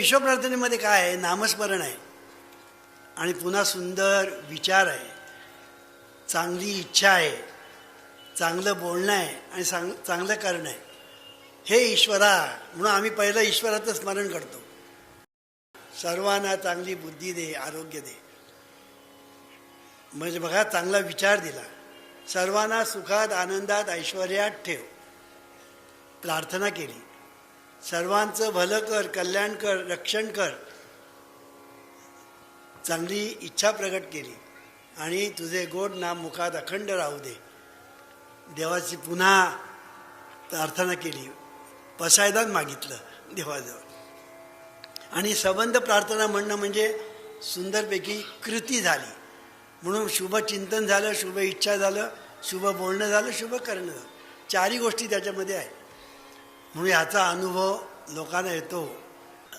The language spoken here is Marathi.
विश्वप्रार्थनेमध्ये काय आहे? नामस्मरण आहे. आणि पुन्हा सुंदर विचार आहे. चांगली इच्छा आहे. चांगलं बोलणं आहे. आणि चांग चांगलं करणं आहे. हे ईश्वरा म्हणून आम्ही पहिलं ईश्वराचं स्मरण करतो. सर्वांना चांगली बुद्धी दे आरोग्य दे. म्हणजे बघा चांगला विचार दिला. सर्वांना सुखात आनंदात ऐश्वर्यात ठेव. प्रार्थना केली. सर्वांचं भलं कर कल्याण कर रक्षण कर. चांगली इच्छा प्रकट केली. आणि तुझे गोड नाम मुखात अखंड राहू दे. देवाची पुन्हा प्रार्थना केली. पसायदान मागितलं देवाजवळ. आणि संबंध प्रार्थना म्हणणं म्हणजे सुंदरपैकी कृती झाली. म्हणून शुभ चिंतन झालं शुभ इच्छा झालं शुभ बोलणं झालं शुभ करणं झालं. चारही गोष्टी त्याच्यामध्ये आहे म्हणून याचा अनुभव लोकांना येतो